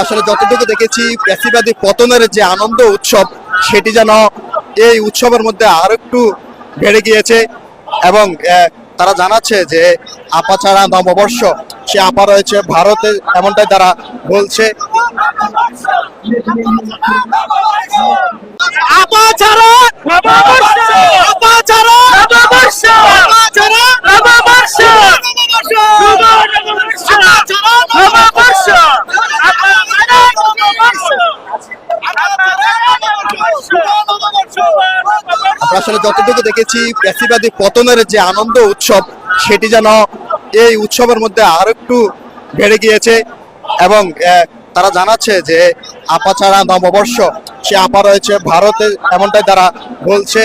আসলে যতটুকু দেখেছি পেশিবাদী পতনের যে আনন্দ উৎসব, সেটি যেন এই উৎসবের মধ্যে আর একটু বেড়ে গিয়েছে এবং তারা জানাচ্ছে যে আপাচারা নববর্ষ সে আপা রয়েছে ভারতে, এমনটাই তারা বলছে। আমরা আসলে যতটুকু দেখেছি পেশিবাদী পতনের যে আনন্দ উৎসব, সেটি যেন এই উৎসবের মধ্যে আর একটু বেড়ে গিয়েছে এবং তারা জানাচ্ছে যে আপা ছাড়া নববর্ষ, সে আপা রয়েছে ভারতে, এমনটাই তারা বলছে।